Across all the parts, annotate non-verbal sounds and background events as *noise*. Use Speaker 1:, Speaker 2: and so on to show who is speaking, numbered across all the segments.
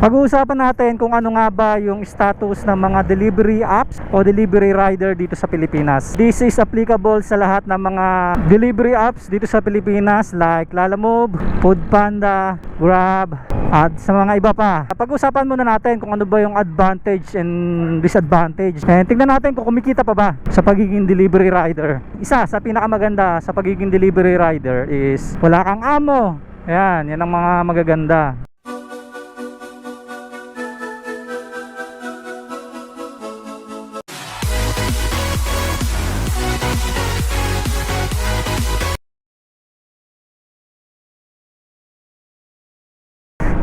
Speaker 1: Pag-uusapan natin kung ano nga ba yung status ng mga delivery apps o delivery rider dito sa Pilipinas. This is applicable sa lahat ng mga delivery apps dito sa Pilipinas like Lalamove, Foodpanda, Grab, at sa mga iba pa. Pag-usapan muna natin kung ano ba yung advantage and disadvantage. And tingnan natin kung kumikita pa ba sa pagiging delivery rider. Isa sa pinakamaganda sa pagiging delivery rider is wala kang amo. Ayan, yan ang mga magaganda.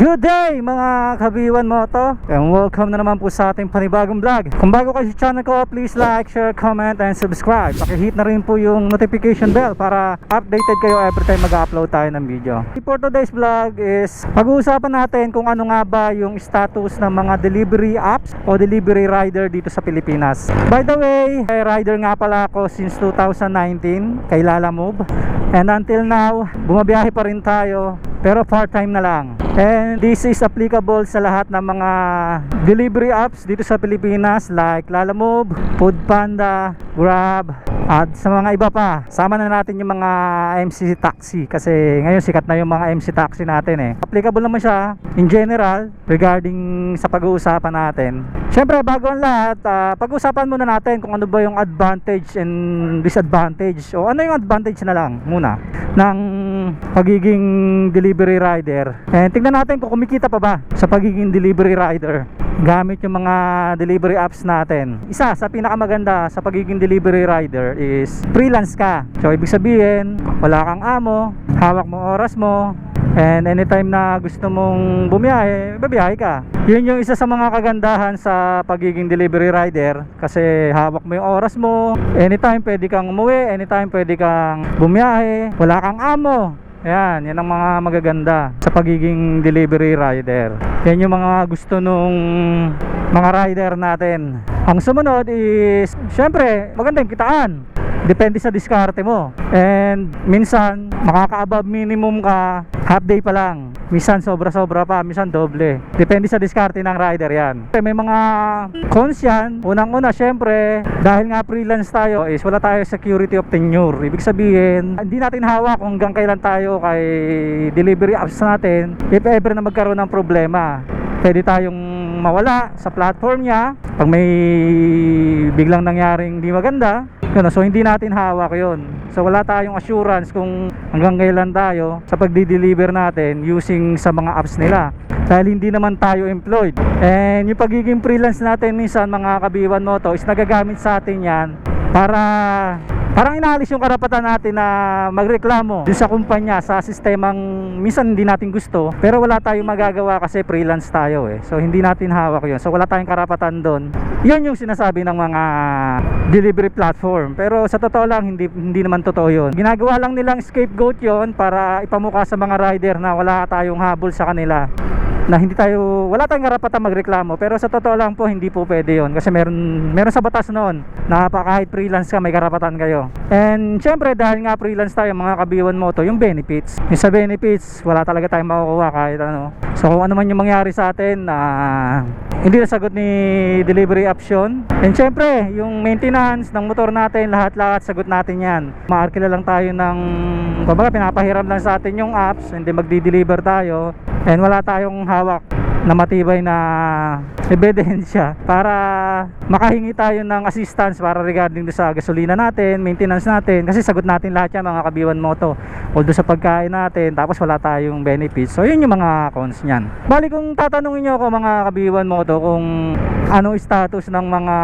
Speaker 1: Good day mga kabiwan moto and welcome na naman po sa ating panibagong vlog. Kung bago kayo sa channel ko please like, share, comment and subscribe. Pakihit na rin po yung notification bell para updated kayo every time mag-upload tayo ng video. For today's vlog is pag-uusapan natin kung ano nga ba yung status ng mga delivery apps o delivery rider dito sa Pilipinas. By the way, eh, rider nga pala ako since 2019 kay Lalamove And until now, bumabiyahe pa rin tayo pero part-time na lang. And this is applicable sa lahat ng mga delivery apps dito sa Pilipinas like Lalamove, Foodpanda, Grab, at sa mga iba pa. Sama na natin yung mga MC taxi kasi ngayon sikat na yung mga MC taxi natin eh. Applicable naman siya in general regarding sa pag-uusapan natin. Siyempre bago ang lahat, ah, pag-uusapan muna natin kung ano ba yung advantage and disadvantage o ano yung advantage na lang muna ng pagiging delivery rider. And tingnan natin kung kumikita pa ba sa pagiging delivery rider gamit yung mga delivery apps natin. Isa sa pinakamaganda sa pagiging delivery rider is freelance ka. So ibig sabihin, wala kang amo, hawak mo oras mo, And anytime na gusto mong bumiyahe, babiyahe ka. Yun yung isa sa mga kagandahan sa pagiging delivery rider kasi hawak mo yung oras mo. Anytime pwede kang umuwi, anytime pwede kang bumiyahe. Wala kang amo. Yan, yan ang mga magaganda sa pagiging delivery rider. Yan yung mga gusto nung mga rider natin. Ang sumunod is, syempre, maganda yung kitaan. Depende sa diskarte mo. And minsan, makaka-above minimum ka half day pa lang. Minsan sobra-sobra pa, minsan doble. Depende sa diskarte ng rider yan. May mga cons yan. Unang-una, syempre, dahil nga freelance tayo, is wala tayo security of tenure. Ibig sabihin, hindi natin hawak kung hanggang kailan tayo kay delivery apps natin. If ever na magkaroon ng problema, pwede tayong mawala sa platform niya pag may biglang nangyaring di maganda yun, so hindi natin hawak yon so wala tayong assurance kung hanggang kailan tayo sa pagdi-deliver natin using sa mga apps nila. Dahil hindi naman tayo employed. And yung pagiging freelance natin minsan mga kabiwan mo to is nagagamit sa atin yan para parang inaalis yung karapatan natin na magreklamo dun sa kumpanya sa sistemang minsan hindi natin gusto pero wala tayong magagawa kasi freelance tayo eh. So hindi natin hawak yun. So wala tayong karapatan doon yun yung sinasabi ng mga delivery platform. Pero sa totoo lang hindi, hindi naman totoo yun. Ginagawa lang nilang scapegoat yon para ipamukha sa mga rider na wala tayong habol sa kanila na hindi tayo wala tayong karapatan magreklamo pero sa totoo lang po hindi po pwede yon kasi meron meron sa batas noon. Na kahit freelance ka may karapatan kayo. And syempre dahil nga freelance tayo mga kabiwan mo to yung benefits. Yung sa benefits wala talaga tayong makukuha kahit ano. So kung ano man yung mangyari sa atin na hindi nasagot ni delivery option. And syempre yung maintenance ng motor natin lahat lahat sagot natin yan. Maarkila lang tayo ng kumbaga pinapahiram lang sa atin yung apps hindi magdi-deliver tayo and wala tayong hawak na matibay na ebidensya para makahingi tayo ng assistance para regarding sa gasolina natin, maintenance natin. Kasi sagot natin lahat yan mga kabiwan mo to. Although sa pagkain natin tapos wala tayong benefits. So yun yung mga cons nyan bali kung tatanungin nyo ako mga kabiwan mo to kung anong status ng mga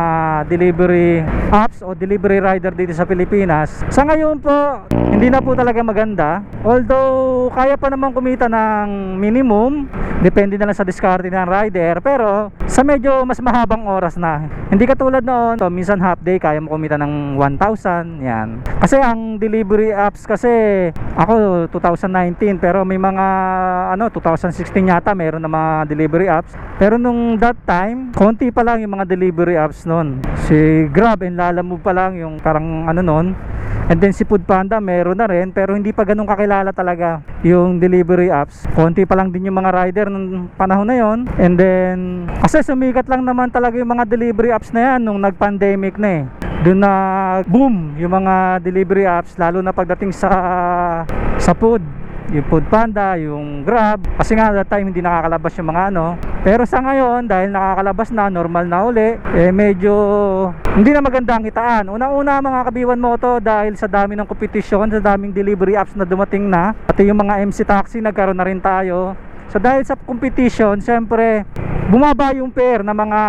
Speaker 1: delivery apps o delivery rider dito sa Pilipinas sa ngayon po hindi na po talaga maganda. Although kaya pa naman kumita ng minimum depende na lang sa diskarte ng rider pero sa medyo mas mahabang oras na. Hindi katulad noon so, minsan half day kaya mo kumita ng 1,000 yan. Kasi ang delivery apps kasi ako 2019 pero may mga ano 2016 yata meron na mga delivery apps. Pero nung that time konti pa lang yung mga delivery apps noon. Si Grab and Lalamove pa lang yung parang ano noon And then si Food Panda meron na rin pero hindi pa ganun kakilala talaga yung delivery apps. Konti pa lang din yung mga rider nung panahon na yon. And then kasi sumikat lang naman talaga yung mga delivery apps na yan nung nag-pandemic na eh. Doon na boom yung mga delivery apps lalo na pagdating sa sa food yung food panda, yung grab. Kasi nga that time hindi nakakalabas yung mga ano. Pero sa ngayon dahil nakakalabas na normal na uli eh medyo hindi na maganda ang kitaan. Una-una mga kabiwan mo to dahil sa dami ng kompetisyon sa daming delivery apps na dumating na pati yung mga MC taxi nagkaroon na rin tayo. So dahil sa competition syempre bumaba yung pair ng mga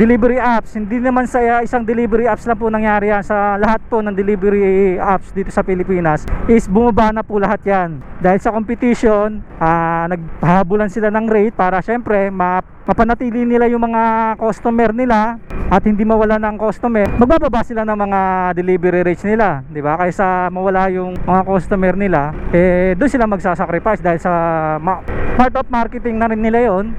Speaker 1: delivery apps. Hindi naman sa isang delivery apps lang po nangyari yan. Sa lahat po ng delivery apps dito sa Pilipinas is bumaba na po lahat yan. Dahil sa competition ah, naghahabulan sila ng rate para syempre ma mapanatili nila yung mga customer nila at hindi mawala ng customer magbababa sila ng mga delivery rates nila di ba? Kaysa mawala yung mga customer nila eh doon sila magsasacrifice dahil sa part of marketing na rin nila yon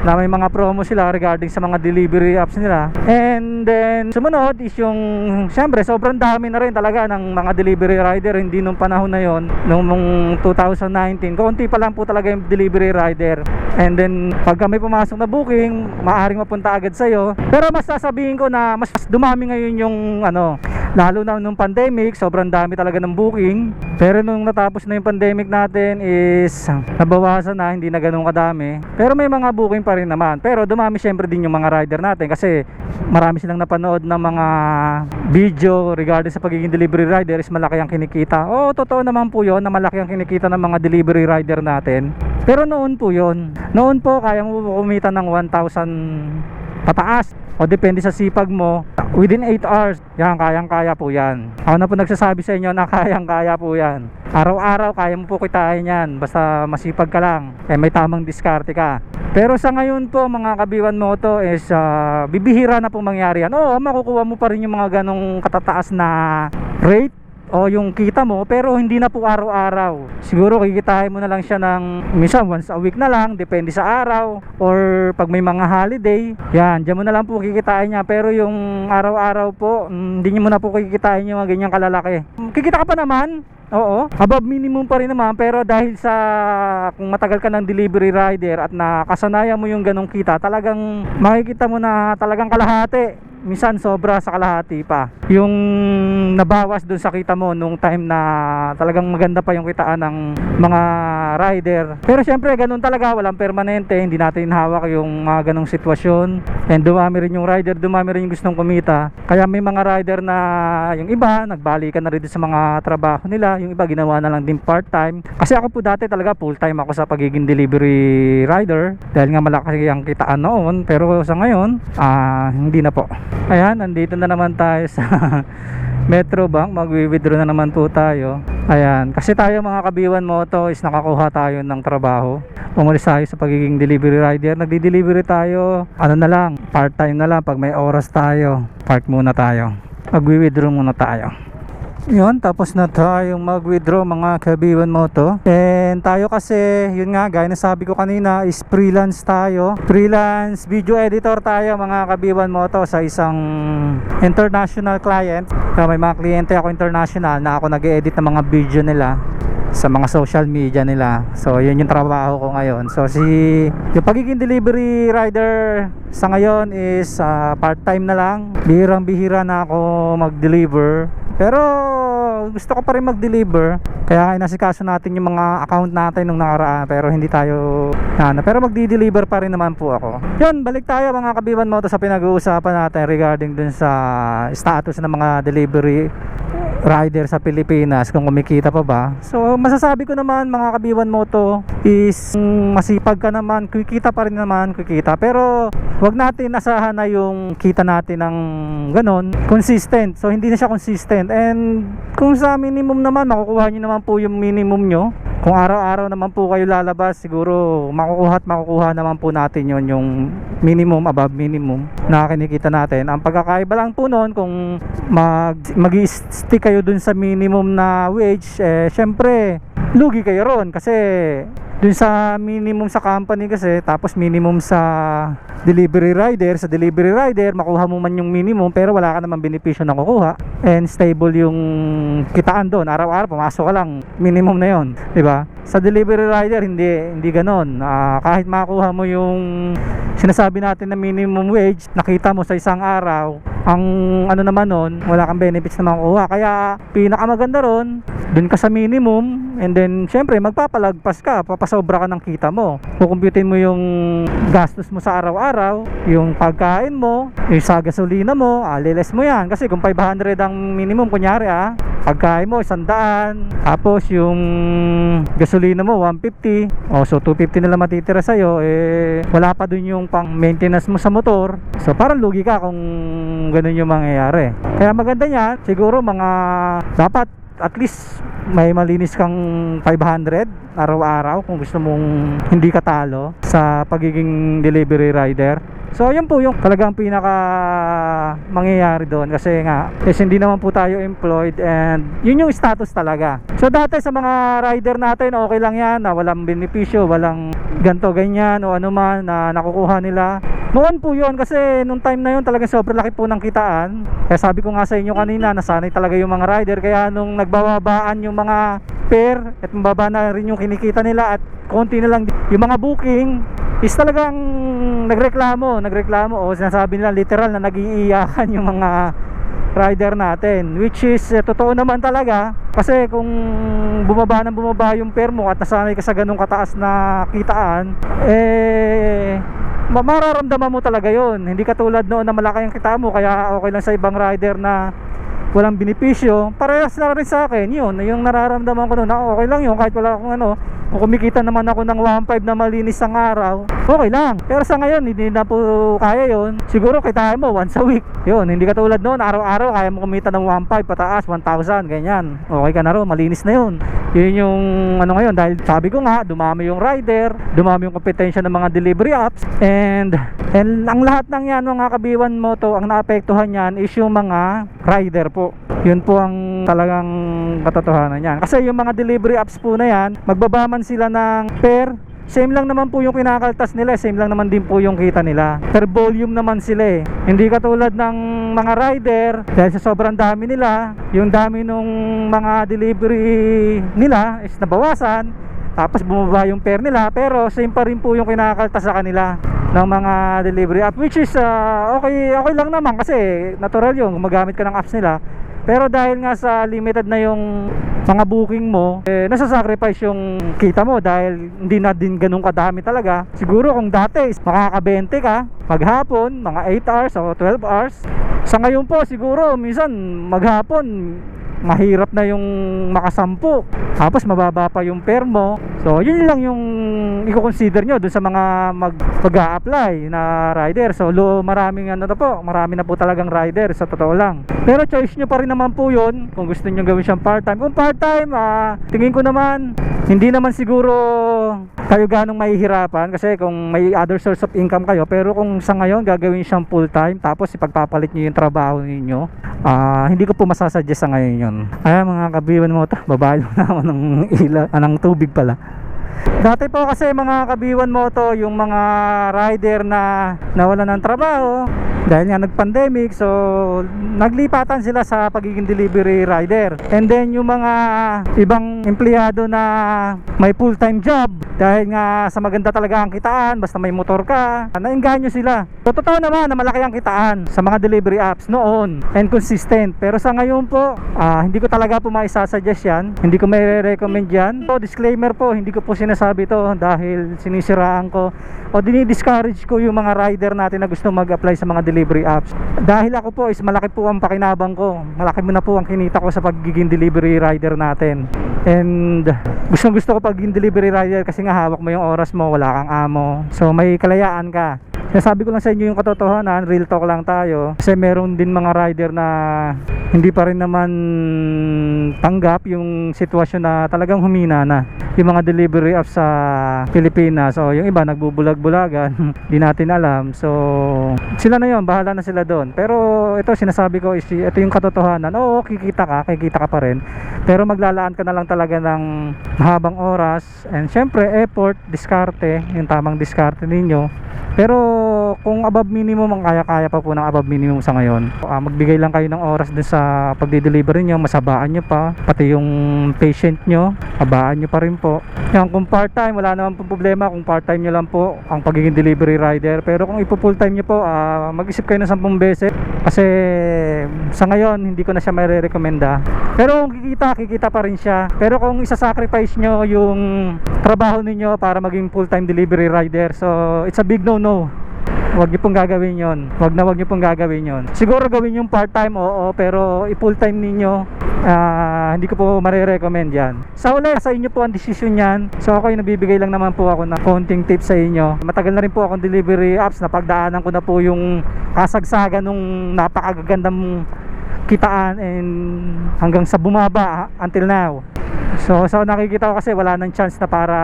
Speaker 1: na may mga promo sila regarding sa mga delivery apps nila. And then sumunod is yung syempre sobrang dami na rin talaga ng mga delivery rider. Hindi nung panahon na yon nung, nung 2019 konti pa lang po talaga yung delivery rider. And then pagka may pumasok na booking maaring mapunta agad sa'yo. Pero mas sasabihin ko na mas dumami ngayon yung ano lalo na nung pandemic sobrang dami talaga ng booking. Pero nung natapos na yung pandemic natin is nabawasan na hindi na ganun kadami. Pero may mga booking pa rin naman. Pero dumami syempre din yung mga rider natin kasi marami silang napanood ng mga video regarding sa pagiging delivery rider is malaki ang kinikita. Oo totoo naman po yon na malaki ang kinikita ng mga delivery rider natin. Pero noon po yon noon po kaya mo kumita ng 1,000 pataas o depende sa sipag mo. Within 8 hours. Yan kayang kaya po yan. Ako na po nagsasabi sa inyo na *laughs* kayang kaya po yan. Araw-araw kaya mo po kitain yan. Basta masipag ka lang. Eh may tamang diskarte ka. Pero sa ngayon po mga kabiwan mo to is ah, bibihira na po mangyari yan. Oo makukuha mo pa rin yung mga ganong katataas na rate o yung kita mo pero hindi na po araw-araw. Siguro kikitain mo na lang siya ng minsan once a week na lang depende sa araw or pag may mga holiday. Yan dyan mo na lang po kikitain niya. Pero yung araw-araw po mm, hindi mo na po kikitain yung mga ganyang kalalaki. Kikita ka pa naman? Oo, above minimum pa rin naman pero dahil sa kung matagal ka ng delivery rider at nakasanayan mo yung ganong kita, talagang makikita mo na talagang kalahati minsan sobra sa kalahati pa. Yung nabawas dun sa kita mo nung time na talagang maganda pa yung kitaan ng mga rider. Pero syempre ganun talaga walang permanente hindi natin hawak yung mga ganong sitwasyon. And dumami rin yung rider dumami rin yung gustong kumita. Kaya may mga rider na yung iba nagbalikan na rin sa mga trabaho nila yung iba ginawa na lang din part time kasi ako po dati talaga full time ako sa pagiging delivery rider. Dahil nga malaki ang kitaan noon pero sa ngayon ah hindi na po ayan nandito na naman tayo sa *laughs* Metro Bank. Magwi-withdraw na naman po tayo. Ayan. Kasi tayo mga kabiwan moto is nakakuha tayo ng trabaho. Umalis tayo sa pagiging delivery rider. Nagdi-delivery tayo ano na lang part time na lang. Pag may oras tayo park muna tayo. Magwi-withdraw muna tayo yun, tapos na tayong mag-withdraw mga kabiwan mo to. And tayo kasi, yun nga, gaya na sabi ko kanina, is freelance tayo. Freelance video editor tayo mga kabiwan mo to sa isang international client. So, may mga kliyente ako international na ako nag-edit ng mga video nila sa mga social media nila. So, yun yung trabaho ko ngayon. So, si yung pagiging delivery rider sa ngayon is ah, part-time na lang. Bihirang-bihira na ako mag-deliver. Pero gusto ko pa rin mag-deliver. Kaya inasikaso natin yung mga account natin nung nakaraan pero hindi tayo ano, pero magdi-deliver pa rin naman po ako. Yun, balik tayo mga kabiban mo sa pinag-uusapan natin regarding dun sa status ng mga delivery rider sa Pilipinas kung kumikita pa ba. So masasabi ko naman mga kabiwan mo to is mm, masipag ka naman, kikita pa rin naman, kikita. Pero wag natin asahan na yung kita natin ng ganon, consistent. So hindi na siya consistent. And kung sa minimum naman, makukuha nyo naman po yung minimum nyo. Kung araw-araw naman po kayo lalabas, siguro makukuha at makukuha naman po natin yon yung minimum above minimum na kinikita natin. Ang pagkakaiba lang po noon kung mag mag-stick kayo dun sa minimum na wage, eh syempre lugi kayo ron kasi dun sa minimum sa company kasi tapos minimum sa delivery rider sa delivery rider makuha mo man yung minimum pero wala ka naman benepisyo na kukuha. And stable yung kitaan doon. Araw-araw pumasok ka lang. Minimum na yon di ba sa delivery rider hindi hindi ganoon Ah, kahit makuha mo yung sinasabi natin na minimum wage nakita mo sa isang araw ang ano naman nun wala kang benefits na makukuha. Kaya pinakamaganda ron dun ka sa minimum and then syempre magpapalagpas ka papasobra ka ng kita mo. Kukumputin mo yung gastos mo sa araw-araw yung pagkain mo yung sa gasolina mo aliles mo yan. Kasi kung 500 ang minimum kunyari ah pagkain mo 100 tapos yung gasolina mo 150 oh so 250 na lang matitira sa'yo eh wala pa dun yung pang maintenance mo sa motor. So parang lugi ka kung ganun yung mangyayari. Kaya maganda niya siguro mga dapat at least may malinis kang 500 araw-araw kung gusto mong hindi ka talo sa pagiging delivery rider So yun po yung talagang pinaka mangyayari doon kasi nga kasi hindi naman po tayo employed and yun yung status talaga. So dati sa mga rider natin okay lang yan na walang benepisyo, walang ganto ganyan o ano man na nakukuha nila. Noon po yun kasi nung time na yun talagang sobrang laki po ng kitaan. Kaya sabi ko nga sa inyo kanina nasanay talaga yung mga rider kaya nung nagbababaan yung mga fare at mababa na rin yung kinikita nila at konti na lang yung mga booking is talagang nagreklamo, nagreklamo. O sinasabi nila literal na nagiiyakan *laughs* yung mga rider natin which is eh, totoo naman talaga. Kasi kung bumaba ng bumaba yung fare mo at nasanay ka sa ganung kataas na kitaan eh ma- mararamdaman mo talaga yon hindi katulad noon na malaki ang kita mo kaya okay lang sa ibang rider na walang benepisyo parehas na rin sa akin yun yung nararamdaman ko noon okay lang yun kahit wala akong ano kung kumikita naman ako ng 1.5 na malinis ang araw. Okay lang. Pero sa ngayon hindi na po kaya yun. Siguro kitain mo once a week. Yun hindi katulad noon. Araw-araw kaya mo kumita ng 1.5 pataas 1,000 ganyan. Okay ka na ron malinis na yun. Yun yung ano ngayon dahil sabi ko nga dumami yung rider dumami yung kompetensya ng mga delivery apps. And and ang lahat ng yan mga kabiwan mo to ang naapektuhan yan is yung mga rider po. Yun po ang talagang katotohanan yan kasi yung mga delivery apps po na yan magbabaman sila ng per same lang naman po yung kinakaltas nila same lang naman din po yung kita nila. Per volume naman sila eh. Hindi katulad ng mga rider dahil sa sobrang dami nila yung dami nung mga delivery nila is nabawasan tapos bumaba yung pair nila. Pero same pa rin po yung kinakaltas sa kanila ng mga delivery app which is uh, okay okay lang naman kasi natural yung gumagamit ka ng apps nila pero dahil nga sa limited na yung mga booking mo, eh, nasa-sacrifice yung kita mo dahil hindi na din ganun kadami talaga. Siguro kung dati is makaka-20 ka, maghapon, mga 8 hours o 12 hours. Sa ngayon po, siguro minsan maghapon, mahirap na yung makasampu. Tapos mababa pa yung pair mo. So, yun lang yung i-consider nyo dun sa mga mag, apply na rider. So, lo, maraming ano na po, marami na po talagang rider sa totoo lang. Pero choice nyo pa rin naman po yun kung gusto nyo gawin siyang part-time. Kung part-time, ah, tingin ko naman, hindi naman siguro kayo ganong mahihirapan kasi kung may other source of income kayo pero kung sa ngayon gagawin siyang full time tapos ipagpapalit nyo yung trabaho ninyo ah hindi ko po masasuggest sa ngayon yun. Ay mga kabiwan mo ta babayo *laughs* na ako ng ila ah, ng tubig pala Dati po kasi mga kabiwan mo to yung mga rider na nawala ng trabaho dahil nga nag-pandemic so naglipatan sila sa pagiging delivery rider. And then yung mga ibang empleyado na may full-time job dahil nga sa maganda talaga ang kitaan basta may motor ka nainganyo sila. So totoo naman na malaki ang kitaan sa mga delivery apps noon and consistent. Pero sa ngayon po ah, hindi ko talaga po maisasuggest yan. Hindi ko may recommend yan. So disclaimer po hindi ko po sinasabi to dahil sinisiraan ko o dinidiscourage ko yung mga rider natin na gusto mag-apply sa mga delivery apps. Dahil ako po is malaki po ang pakinabang ko. Malaki mo na po ang kinita ko sa pagiging delivery rider natin. And gusto gusto ko pagiging delivery rider kasi nga hawak mo yung oras mo wala kang amo. So may kalayaan ka. Sabi ko lang sa inyo yung katotohanan, real talk lang tayo. Kasi meron din mga rider na hindi pa rin naman tanggap yung sitwasyon na talagang humina na. Yung mga delivery apps sa Pilipinas. So yung iba nagbubulag-bulagan, *laughs* di natin alam. So sila na yon bahala na sila doon. Pero ito sinasabi ko is ito yung katotohanan. Oo, kikita ka, kikita ka pa rin. Pero maglalaan ka na lang talaga ng mahabang oras and syempre effort, diskarte, yung tamang diskarte ninyo. Pero kung above minimum ang kaya-kaya pa po ng above minimum sa ngayon, ah, magbigay lang kayo ng oras dun sa pagdi-deliver niyo, masabaan nyo pa, pati yung patient nyo, abaan nyo pa rin po. Yan, kung part-time, wala naman po problema kung part-time nyo lang po ang pagiging delivery rider. Pero kung ipo full-time nyo po, ah, mag-isip kayo ng 10 beses kasi sa ngayon, hindi ko na siya mai-recommenda. Pero kung kikita, kikita pa rin siya. Pero kung isa-sacrifice nyo yung trabaho ninyo para maging full-time delivery rider, so it's a big no-no. Huwag niyo pong gagawin yon. Huwag na huwag niyo pong gagawin yon. Siguro gawin yung part-time, oo, pero i-full-time ninyo, ah, hindi ko po marirecommend yan. Sa uli, sa inyo po ang desisyon yan. So ako yung nabibigay lang naman po ako ng konting tips sa inyo. Matagal na rin po akong delivery apps, napagdaanan ko na po yung kasagsagan nung napakagandang kitaan and hanggang sa bumaba until now. So sa nakikita ko kasi wala nang chance na para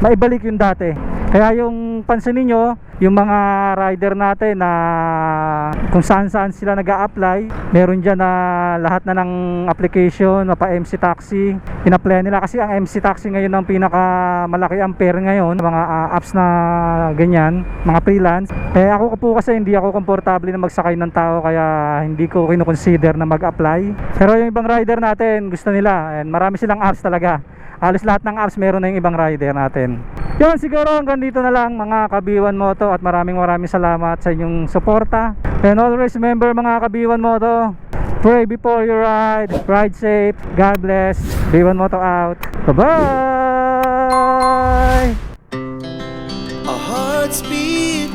Speaker 1: maibalik yung dati. Kaya yung pansinin nyo, yung mga rider natin na kung saan saan sila nag apply meron dyan na lahat na ng application, mapa MC Taxi, in-apply nila kasi ang MC Taxi ngayon ang pinaka malaki ampere ngayon, mga ah, apps na ganyan, mga freelance. Eh ako po kasi hindi ako komportable na magsakay ng tao kaya hindi ko kinoconsider na mag-apply. Pero yung ibang rider natin gusto nila and marami silang apps talaga. Halos lahat ng apps meron na yung ibang rider natin. Yun siguro hanggang dito na lang mga Kabiwan Moto at maraming maraming salamat sa inyong suporta. And always remember mga Kabiwan Moto, pray before you ride, ride safe, God bless, Biwan Moto out. Bye-bye!
Speaker 2: Our hearts beat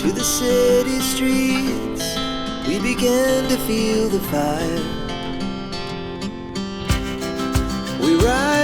Speaker 2: to the city streets. We began to feel the fire.